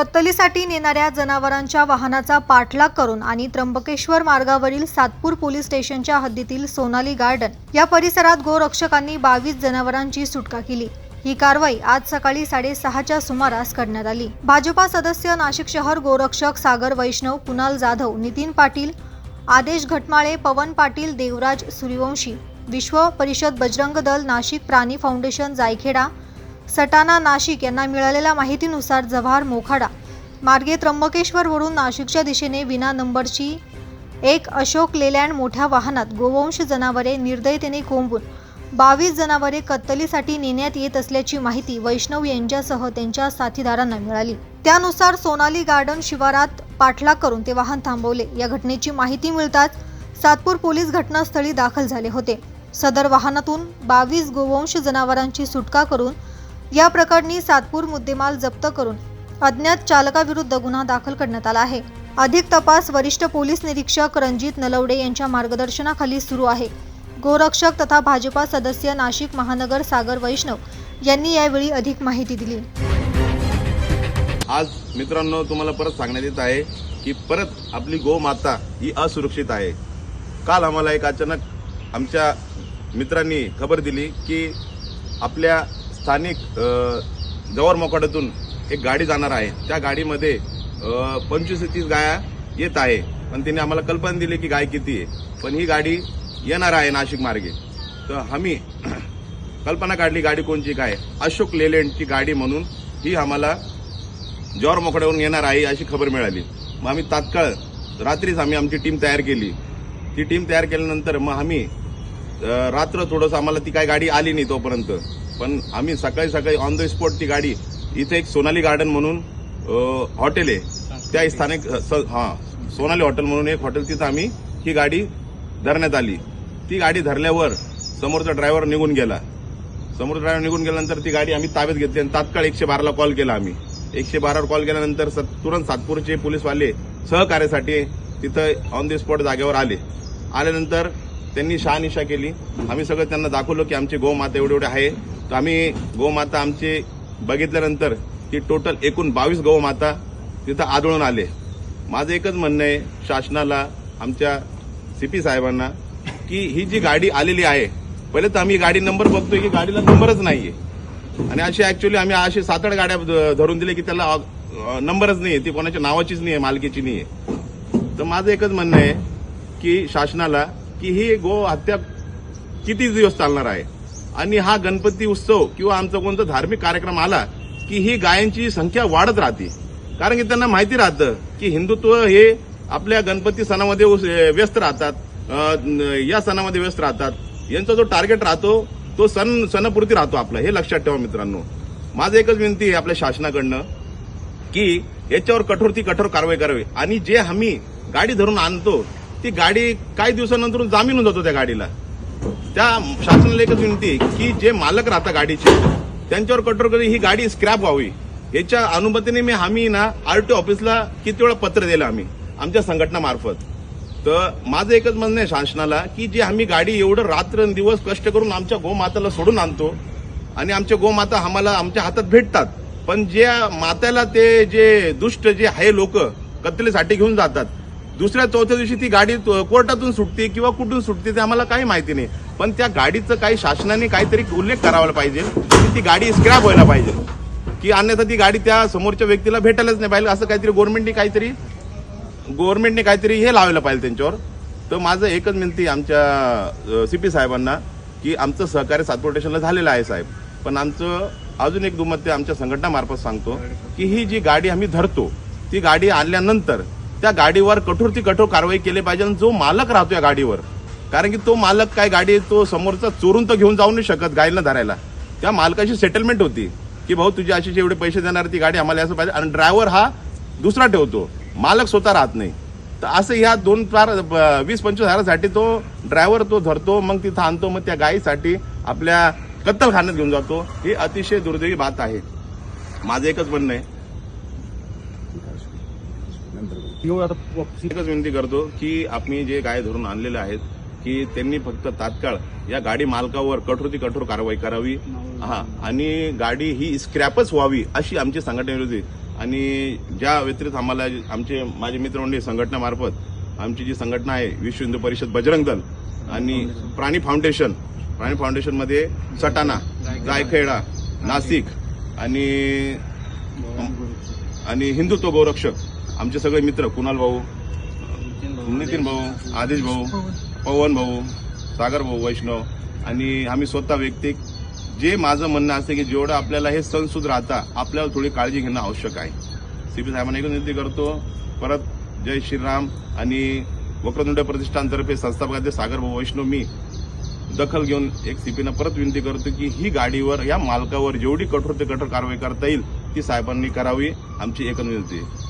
कत्तलीसाठी नेणाऱ्या जनावरांच्या वाहनाचा पाठलाग करून आणि त्र्यंबकेश्वर मार्गावरील सातपूर पोलीस स्टेशनच्या हद्दीतील सोनाली गार्डन या परिसरात गोरक्षकांनी बावीस जनावरांची सुटका केली. ही कारवाई आज सकाळी साडेसहाच्या सुमारास करण्यात आली. भाजपा सदस्य नाशिक शहर गोरक्षक सागर वैष्णव कुणाल जाधव नितीन पाटील आदेश घटमाळे पवन पाटील देवराज सूर्यवंशी विश्व परिषद बजरंग दल नाशिक प्राणी फाउंडेशन जायखेडा सटाणा नाशिक यांना मिळालेल्या माहितीनुसार जव्हार मोखाडा मार्गे त्र्यंबकेश्वरवरून नाशिकच्या दिशेने विना नंबरची एक अशोक लेलँड मोठ्या वाहनात गोवंश जनावरे निर्दयतेने कोंबून बावीस जनावरे कत्तलीसाठी नेण्यात येत असल्याची माहिती वैष्णव यांच्यासह त्यांच्या साथीदारांना मिळाली. त्यानुसार सोनाली गार्डन शिवारात पाठलाग करून ते वाहन थांबवले. या घटनेची माहिती मिळताच सातपूर पोलीस घटनास्थळी दाखल झाले होते. सदर वाहनातून बावीस गोवंश जनावरांची सुटका करून या प्रकरणी सातपूर मुद्देमाल जप्त करून अज्ञात चालकाविरुद्ध गुन्हा दाखल करण्यात आला आहे. अधिक तपास वरिष्ठ पोलीस निरीक्षक रणजित नलवडे यांच्या मार्गदर्शनाखाली सुरू आहे. गोरक्षक तथा भाजपा सदस्य नाशिक महानगर सागर वैष्णव यांनी यावेळी अधिक माहिती दिली. आज मित्रांनो तुम्हाला परत सांगण्यात येत आहे की परत आपली गोमाता ही असुरक्षित आहे. काल आम्हाला एक अचानक आमच्या मित्रांनी खबर दिली की आपल्या स्थानिक अ, मोकाड्यातून एक गाडी जाणार आहे. त्या गाडीमध्ये पंचवीस ते तीस गाया येत आहे. पण त्यांनी आम्हाला कल्पना दिली की गाय किती आहे. पण ही गाडी येणार आहे नाशिक मार्गे. तर आम्ही कल्पना काढली गाडी कोणची काय? अशोक लेलँडची गाडी म्हणून ही आम्हाला जॉर मोकड्यावरून येणार आहे अशी खबर मिळाली. मग आम्ही तात्काळ रात्रीच आम्ही आमची टीम तयार केली. ती टीम तयार केल्यानंतर मग आम्ही रात्र थोडंसं आम्हाला ती काय गाडी आली नाही तोपर्यंत. पण आम्ही सकाळी सकाळी ऑन द स्पॉट ती गाडी इथे एक सोनाली गार्डन म्हणून हॉटेल आहे. त्या स्थानिक स- हा सोनाली हॉटेल म्हणून एक हॉटेल तिथं आम्ही ही गाडी धरण्यात आली. ती गाडी धरल्यावर समोरचा ड्रायव्हर निघून गेला. समोर ड्रायव्हर निघून गेल्यानंतर ती गाडी आम्ही ताब्यात घेतली आणि तात्काळ एकशे बाराला कॉल केला आम्ही. एकशे बारावर कॉल केल्यानंतर स- तुरंत सातपूरचे पोलीसवाले सहकार्यासाठी तिथं ऑन द स्पॉट जागेवर आले. आल्यानंतर त्यांनी शहानिशा केली. आम्ही सगळं त्यांना दाखवलं की आमची गोमाता एवढे एवढे आहे. तर आम्ही गोमाता आमची बघितल्यानंतर ती टोटल एकूण बावीस गोमाता तिथं आदळून आले. माझं एकच म्हणणं आहे शासनाला आमच्या सीपी साहेबांना की ही जी गाडी आलेली आहे पहिले तर आम्ही गाडी नंबर बघतोय की गाडीला नंबरच नाहीये. आणि अशी ऍक्च्युली आम्ही असे सात आठ गाड्या धरून दिले की त्याला नंबरच नंबरच नाहीये. ती कोणाच्या नावाचीच नाहीये मालकीची नाहीये. तर माझं एकच म्हणणं आहे की शासनाला की ही गो हत्या किती दिवस चालणार आहे? आणि हा गणपती उत्सव किंवा आमचा कोणता धार्मिक कार्यक्रम आला की ही गायांची संख्या वाढत राहते? कारण की त्यांना माहिती राहतं की हिंदुत्व हे आपल्या गणपती सणामध्ये उस- व्यस्त राहतात. या सणामध्ये व्यस्त राहतात. यांचा जो टार्गेट राहतो तो सण सणापुरती राहतो आपला. हे लक्षात ठेवा मित्रांनो. माझं एकच विनंती आहे आपल्या शासनाकडनं की याच्यावर कठोर ती कठोर कारवाई करावी. आणि जे आम्ही गाडी धरून आणतो ती गाडी काही दिवसानंतर जामीन होऊन जातो त्या गाडीला. त्या शासनाला एकच विनंती की जे मालक राहतात गाडीचे त्यांच्यावर कठोर करून ही गाडी स्क्रॅप व्हावी. याच्या अनुमतीने मी आम्ही ना आरटीओ ऑफिसला किती वेळा पत्र दिलं आम्ही आमच्या संघटनामार्फत तर माझं एकच म्हणणं आहे शासनाला की जे आम्ही गाडी एवढं रात्र दिवस कष्ट करून आमच्या गोमाताला सोडून आणतो आणि आमच्या गोमाता आम्हाला आमच्या हातात भेटतात पण ज्या मात्याला ते जे दुष्ट जे आहे लोक कत्तलीसाठी घेऊन जातात दुसऱ्या चौथ्या दिवशी ती गाडी कोर्टातून सुटते किंवा कुठून सुटते ते आम्हाला काही माहिती नाही. पण त्या गाडीचं काही शासनाने काहीतरी उल्लेख करावा पाहिजे की ती गाडी स्क्रॅप व्हायला पाहिजे. की अन्यथा ती गाडी त्या समोरच्या व्यक्तीला भेटायलाच नाही पाहिजे असं काहीतरी गव्हर्नमेंटने काहीतरी गव्हर्नमेंटने काहीतरी हे लावायला पाहिजे त्यांच्यावर. तर माझं एकच विनंती आमच्या सी पी साहेबांना की आमचं सहकार्य सातपूर स्टेशनला झालेलं आहे साहेब. पण आमचं अजून एक दुमत आमच्या संघटनामार्फत सांगतो की ही जी गाडी आम्ही धरतो ती गाडी आणल्यानंतर त्या गाडीवर कठोर ती कठोर कारवाई केली पाहिजे आणि जो मालक राहतो या गाडीवर कारण की तो मालक काय गाडी तो समोरचा चोरून तर घेऊन जाऊ नाही शकत गाडीला धरायला. त्या मालकाची सेटलमेंट होती की भाऊ तुझे असे एवढे पैसे देणार ती गाडी आम्हाला असं पाहिजे. आणि ड्रायव्हर हा दुसरा ठेवतो. मालक स्वतः राहत नाही. तर असं ह्या दोन चार वीस पंचवीस हजारासाठी तो ड्रायव्हर तो धरतो मग तिथं आणतो मग त्या गायीसाठी आपल्या कत्तलखान्यात घेऊन जातो. ही अतिशय दुर्दैवी बात आहे. माझं एकच म्हणणं आहे एवढं आता एकच विनंती करतो की आम्ही जे गाय धरून आणलेले आहेत की त्यांनी फक्त तात्काळ या गाडी मालकावर कठोर ती कठोर कारवाई करावी. हा आणि गाडी ही स्क्रॅपच व्हावी अशी आमची संघटनेविरोधी आणि ज्या व्यतिरिक्त आम्हाला आमचे माझे मित्रमंडळी संघटनेमार्फत आमची जी संघटना आहे विश्व हिंदू परिषद बजरंग दल आणि प्राणी फाउंडेशन प्राणी फाउंडेशनमध्ये सटाणा जायखेडा नाशिक आणि आणि हिंदुत्व गौरक्षक आमचे सगळे मित्र कुणाल भाऊ नितीन भाऊ आदेश भाऊ पवन भाऊ सागर भाऊ वैष्णव. आणि आम्ही स्वतः व्यक्तिक जे माझं म्हणणं असतं की जेवढं आपल्याला हे सणसूद राहता आपल्याला थोडी काळजी घेणं आवश्यक आहे. सीपी साहेबांना एक विनंती करतो परत जय श्रीराम आणि वक्रतुंड प्रतिष्ठानतर्फे संस्थापकाचे सागर भाऊ वैष्णव मी दखल घेऊन एक सीपीनं परत विनंती करतो की ही गाडीवर या मालकावर जेवढी कठोर ते कठोर कारवाई करता येईल ती साहेबांनी करावी. आमची एक विनंती आहे.